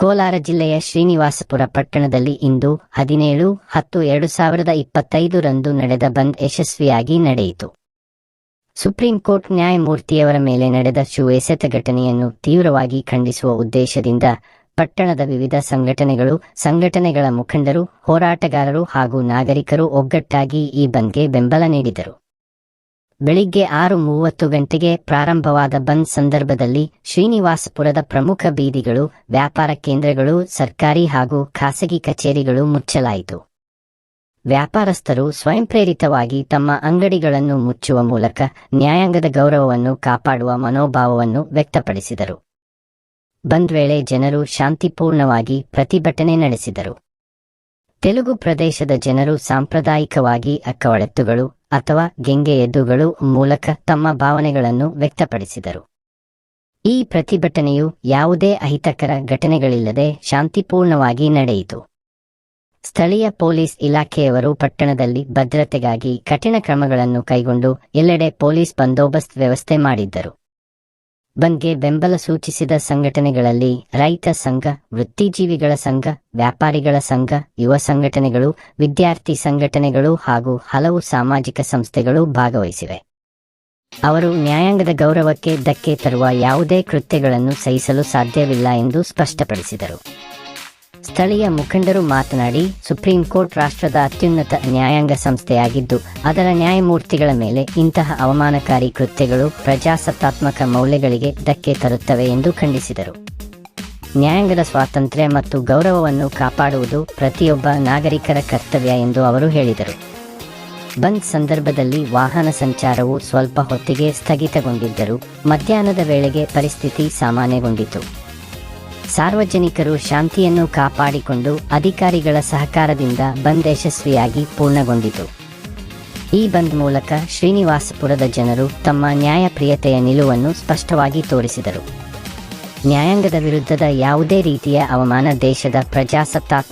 ಕೋಲಾರ ಜಿಲ್ಲೆಯ ಶ್ರೀನಿವಾಸಪುರ ಪಟ್ಟಣದಲ್ಲಿ ಇಂದು ಹದಿನೇಳು, ಹತ್ತು, ಎರಡು ಸಾವಿರದ ಇಪ್ಪತ್ತೈದರಂದು ನಡೆದ ಬಂದ್ ಯಶಸ್ವಿಯಾಗಿ ನಡೆಯಿತು. ಸುಪ್ರೀಂ ಕೋರ್ಟ್ ನ್ಯಾಯಮೂರ್ತಿಯವರ ಮೇಲೆ ನಡೆದ ಶೂ ಎಸೆತ ಘಟನೆಯನ್ನು ತೀವ್ರವಾಗಿ ಖಂಡಿಸುವ ಉದ್ದೇಶದಿಂದ ಪಟ್ಟಣದ ವಿವಿಧ ಸಂಘಟನೆಗಳು, ಸಂಘಟನೆಗಳ ಮುಖಂಡರು, ಹೋರಾಟಗಾರರು ಹಾಗೂ ನಾಗರಿಕರು ಒಗ್ಗಟ್ಟಾಗಿ ಈ ಬಂದ್ಗೆ ಬೆಂಬಲ ನೀಡಿದರು. ಬೆಳಿಗ್ಗೆ ಆರು ಮೂವತ್ತು ಗಂಟೆಗೆ ಪ್ರಾರಂಭವಾದ ಬಂದ್ ಸಂದರ್ಭದಲ್ಲಿ ಶ್ರೀನಿವಾಸಪುರದ ಪ್ರಮುಖ ಬೀದಿಗಳು, ವ್ಯಾಪಾರ ಕೇಂದ್ರಗಳು, ಸರ್ಕಾರಿ ಹಾಗೂ ಖಾಸಗಿ ಕಚೇರಿಗಳು ಮುಚ್ಚಲಾಯಿತು. ವ್ಯಾಪಾರಸ್ಥರು ಸ್ವಯಂಪ್ರೇರಿತವಾಗಿ ತಮ್ಮ ಅಂಗಡಿಗಳನ್ನು ಮುಚ್ಚುವ ಮೂಲಕ ನ್ಯಾಯಾಂಗದ ಗೌರವವನ್ನು ಕಾಪಾಡುವ ಮನೋಭಾವವನ್ನು ವ್ಯಕ್ತಪಡಿಸಿದರು. ಬಂದ್ ವೇಳೆ ಜನರು ಶಾಂತಿಪೂರ್ಣವಾಗಿ ಪ್ರತಿಭಟನೆ ನಡೆಸಿದರು. ತೆಲುಗು ಪ್ರದೇಶದ ಜನರು ಸಾಂಪ್ರದಾಯಿಕವಾಗಿ ಅಕ್ಕವಳೆತ್ತುಗಳು ಅಥವಾ ಗೆಂಗೆ ಎದ್ದುಗಳು ಮೂಲಕ ತಮ್ಮ ಭಾವನೆಗಳನ್ನು ವ್ಯಕ್ತಪಡಿಸಿದರು. ಈ ಪ್ರತಿಭಟನೆಯು ಯಾವುದೇ ಅಹಿತಕರ ಘಟನೆಗಳಿಲ್ಲದೆ ಶಾಂತಿಪೂರ್ಣವಾಗಿ ನಡೆಯಿತು. ಸ್ಥಳೀಯ ಪೊಲೀಸ್ ಇಲಾಖೆಯವರು ಪಟ್ಟಣದಲ್ಲಿ ಭದ್ರತೆಗಾಗಿ ಕಠಿಣ ಕ್ರಮಗಳನ್ನು ಕೈಗೊಂಡು ಎಲ್ಲೆಡೆ ಪೊಲೀಸ್ ಬಂದೋಬಸ್ತ್ ವ್ಯವಸ್ಥೆ ಮಾಡಿದ್ದರು. ಬಂದ್ಗೆ ಬೆಂಬಲ ಸೂಚಿಸಿದ ಸಂಘಟನೆಗಳಲ್ಲಿ ರೈತ ಸಂಘ, ವೃತ್ತಿಜೀವಿಗಳ ಸಂಘ, ವ್ಯಾಪಾರಿಗಳ ಸಂಘ, ಯುವ ಸಂಘಟನೆಗಳು, ವಿದ್ಯಾರ್ಥಿ ಸಂಘಟನೆಗಳು ಹಾಗೂ ಹಲವು ಸಾಮಾಜಿಕ ಸಂಸ್ಥೆಗಳು ಭಾಗವಹಿಸಿವೆ. ಅವರು ನ್ಯಾಯಾಂಗದ ಗೌರವಕ್ಕೆ ಧಕ್ಕೆ ತರುವ ಯಾವುದೇ ಕೃತ್ಯಗಳನ್ನು ಸಹಿಸಲು ಸಾಧ್ಯವಿಲ್ಲ ಎಂದು ಸ್ಪಷ್ಟಪಡಿಸಿದರು. ಸ್ಥಳೀಯ ಮುಖಂಡರು ಮಾತನಾಡಿ, ಸುಪ್ರೀಂ ಕೋರ್ಟ್ ರಾಷ್ಟ್ರದ ಅತ್ಯುನ್ನತ ನ್ಯಾಯಾಂಗ ಸಂಸ್ಥೆಯಾಗಿದ್ದು, ಅದರ ನ್ಯಾಯಮೂರ್ತಿಗಳ ಮೇಲೆ ಇಂತಹ ಅವಮಾನಕಾರಿ ಕೃತ್ಯಗಳು ಪ್ರಜಾಸತ್ತಾತ್ಮಕ ಮೌಲ್ಯಗಳಿಗೆ ಧಕ್ಕೆ ತರುತ್ತವೆ ಎಂದು ಖಂಡಿಸಿದರು. ನ್ಯಾಯಾಂಗದ ಸ್ವಾತಂತ್ರ್ಯ ಮತ್ತು ಗೌರವವನ್ನು ಕಾಪಾಡುವುದು ಪ್ರತಿಯೊಬ್ಬ ನಾಗರಿಕರ ಕರ್ತವ್ಯ ಎಂದು ಅವರು ಹೇಳಿದರು. ಬಂದ್ ಸಂದರ್ಭದಲ್ಲಿ ವಾಹನ ಸಂಚಾರವು ಸ್ವಲ್ಪ ಹೊತ್ತಿಗೆ ಸ್ಥಗಿತಗೊಂಡಿದ್ದರೂ, ಮಧ್ಯಾಹ್ನದ ವೇಳೆಗೆ ಪರಿಸ್ಥಿತಿ ಸಾಮಾನ್ಯಗೊಂಡಿತು. ಸಾರ್ವಜನಿಕರು ಶಾಂತಿಯನ್ನು ಕಾಪಾಡಿಕೊಂಡು ಅಧಿಕಾರಿಗಳ ಸಹಕಾರದಿಂದ ಬಂದ್ ಯಶಸ್ವಿಯಾಗಿ ಪೂರ್ಣಗೊಂಡಿತು. ಈ ಬಂದ್ ಮೂಲಕ ಶ್ರೀನಿವಾಸಪುರದ ಜನರು ತಮ್ಮ ನ್ಯಾಯಪ್ರಿಯತೆಯ ನಿಲುವನ್ನು ಸ್ಪಷ್ಟವಾಗಿ ತೋರಿಸಿದರು. ನ್ಯಾಯಾಂಗದ ವಿರುದ್ಧದ ಯಾವುದೇ ರೀತಿಯ ಅವಮಾನ ದೇಶದ ಪ್ರಜಾಸತ್ತಾತ್ಮಕ